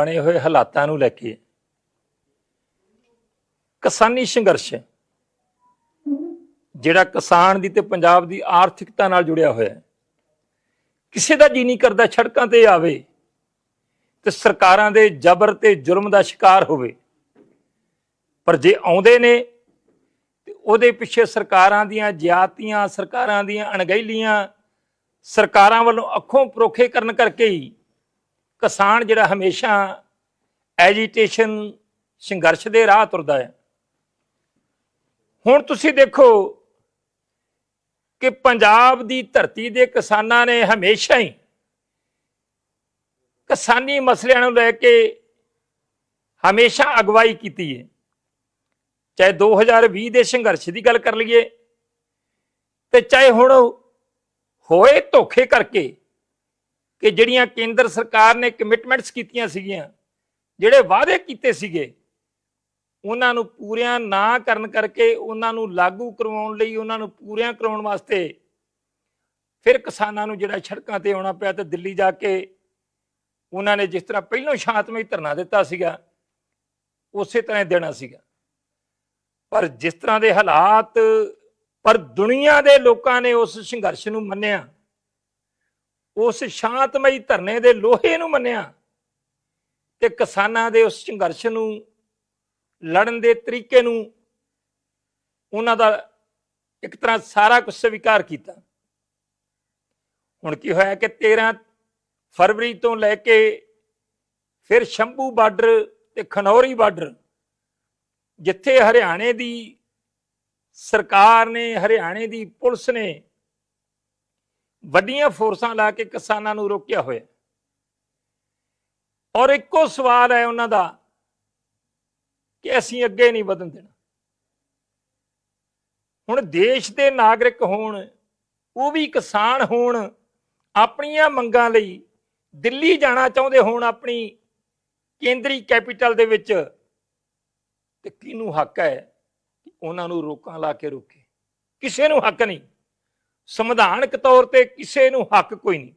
ਬਣੇ ਹੋਏ ਹਾਲਾਤਾਂ ਨੂੰ ਲੈ ਕੇ। ਕਿਸਾਨੀ ਸੰਘਰਸ਼, ਜਿਹੜਾ ਕਿਸਾਨ ਦੀ ਤੇ ਪੰਜਾਬ ਦੀ ਆਰਥਿਕਤਾ ਨਾਲ ਜੁੜਿਆ ਹੋਇਆ ਹੈ। ਕਿਸੇ ਦਾ ਜੀ ਨਹੀਂ ਕਰਦਾ ਸੜਕਾਂ ਤੇ ਆਵੇ ਤੇ ਸਰਕਾਰਾਂ ਦੇ ਜ਼ਬਰ ਤੇ ਜ਼ੁਲਮ ਦਾ ਸ਼ਿਕਾਰ ਹੋਵੇ। ਪਰ ਜੇ ਆਉਂਦੇ ਨੇ ਤੇ ਉਹਦੇ ਪਿੱਛੇ ਸਰਕਾਰਾਂ ਦੀਆਂ ਜ਼ਿਆਤੀਆਂ, ਸਰਕਾਰਾਂ ਦੀਆਂ ਅਣਗਹਿਲੀਆਂ, ਸਰਕਾਰਾਂ ਵੱਲੋਂ ਅੱਖੋਂ ਪਰੋਖੇ ਕਰਨ ਕਰਕੇ ਹੀ ਕਿਸਾਨ ਜਿਹੜਾ ਹਮੇਸ਼ਾ ਐਜੀਟੇਸ਼ਨ ਸੰਘਰਸ਼ ਦੇ ਰਾਹ ਤੁਰਦਾ ਹੈ। ਹੁਣ ਤੁਸੀਂ ਦੇਖੋ ਕਿ ਪੰਜਾਬ ਦੀ ਧਰਤੀ ਦੇ ਕਿਸਾਨਾਂ ਨੇ ਹਮੇਸ਼ਾ ਹੀ ਕਿਸਾਨੀ ਮਸਲਿਆਂ ਨੂੰ ਲੈ ਕੇ ਹਮੇਸ਼ਾ ਅਗਵਾਈ ਕੀਤੀ ਹੈ। ਚਾਹੇ 2020 ਦੇ ਸੰਘਰਸ਼ ਦੀ ਗੱਲ ਕਰ ਲਈਏ ਤੇ ਚਾਹੇ ਹੁਣ ਹੋਏ ਧੋਖੇ ਕਰਕੇ ਕਿ ਜਿਹੜੀਆਂ ਕੇਂਦਰ ਸਰਕਾਰ ਨੇ ਕਮਿਟਮੈਂਟਸ ਕੀਤੀਆਂ ਸੀਗੀਆਂ, ਜਿਹੜੇ ਵਾਅਦੇ ਕੀਤੇ ਸੀਗੇ, ਉਹਨਾਂ ਨੂੰ ਪੂਰਿਆਂ ਨਾ ਕਰਨ ਕਰਕੇ, ਉਹਨਾਂ ਨੂੰ ਲਾਗੂ ਕਰਵਾਉਣ ਲਈ, ਉਹਨਾਂ ਨੂੰ ਪੂਰਿਆਂ ਕਰਾਉਣ ਵਾਸਤੇ ਫਿਰ ਕਿਸਾਨਾਂ ਨੂੰ ਜਿਹੜਾ ਸੜਕਾਂ ਤੇ ਆਉਣਾ ਪਿਆ ਤੇ ਦਿੱਲੀ ਜਾ ਕੇ ਉਹਨਾਂ ਨੇ ਜਿਸ ਤਰ੍ਹਾਂ ਪਹਿਲਾਂ ਸ਼ਾਂਤਮਈ ਧਰਨਾ ਦਿੱਤਾ ਸੀਗਾ, ਉਸੇ ਤਰ੍ਹਾਂ ਦੇਣਾ ਸੀਗਾ। ਪਰ ਜਿਸ ਤਰ੍ਹਾਂ ਦੇ ਹਾਲਾਤ, ਪਰ ਦੁਨੀਆ ਦੇ ਲੋਕਾਂ ਨੇ ਉਸ ਸੰਘਰਸ਼ ਨੂੰ ਮੰਨਿਆ ਉਸ ਸ਼ਾਂਤਮਈ ਧਰਨੇ ਦੇ ਲੋਹੇ ਨੂੰ ਮੰਨਿਆ ਤੇ ਕਿਸਾਨਾਂ ਦੇ ਉਸ ਸੰਘਰਸ਼ ਨੂੰ ਲੜਨ ਦੇ ਤਰੀਕੇ ਨੂੰ ਉਹਨਾਂ ਦਾ ਇੱਕ ਤਰ੍ਹਾਂ ਸਾਰਾ ਕੁਝ ਸਵੀਕਾਰ ਕੀਤਾ। ਹੁਣ ਕੀ ਹੋਇਆ ਕਿ 13 ਫਰਵਰੀ ਤੋਂ ਲੈ ਕੇ ਫਿਰ ਸ਼ੰਭੂ ਬਾਰਡਰ ਤੇ ਖਨੌਰੀ ਬਾਰਡਰ ਜਿੱਥੇ ਹਰਿਆਣੇ ਦੀ ਸਰਕਾਰ ਨੇ, ਹਰਿਆਣੇ ਦੀ ਪੁਲਿਸ ਨੇ ਵੱਡੀਆਂ ਫੋਰਸਾਂ ਲਾ ਕੇ ਕਿਸਾਨਾਂ ਨੂੰ ਰੋਕਿਆ ਹੋਇਆ। ਔਰ ਇੱਕੋ ਸਵਾਲ ਹੈ ਉਹਨਾਂ ਦਾ ਕਿ ਅਸੀਂ ਅੱਗੇ ਨਹੀਂ ਵਧਣ ਦੇਣਾ। ਹੁਣ ਦੇਸ਼ ਦੇ ਨਾਗਰਿਕ ਹੋਣ, ਉਹ ਵੀ ਕਿਸਾਨ ਹੋਣ, ਆਪਣੀਆਂ ਮੰਗਾਂ ਲਈ ਦਿੱਲੀ ਜਾਣਾ ਚਾਹੁੰਦੇ ਹੋਣ ਆਪਣੀ ਕੇਂਦਰੀ ਕੈਪੀਟਲ ਦੇ ਵਿੱਚ, ਤੇ ਕਿਹਨੂੰ ਹੱਕ ਹੈ ਉਹਨਾਂ ਨੂੰ ਰੋਕਾਂ ਲਾ ਕੇ ਰੋਕੇ? ਕਿਸੇ ਨੂੰ ਹੱਕ ਨਹੀਂ। ਸੰਵਿਧਾਨਕ ਤੌਰ ਤੇ ਕਿਸੇ ਨੂੰ ਹੱਕ ਕੋਈ ਨਹੀਂ।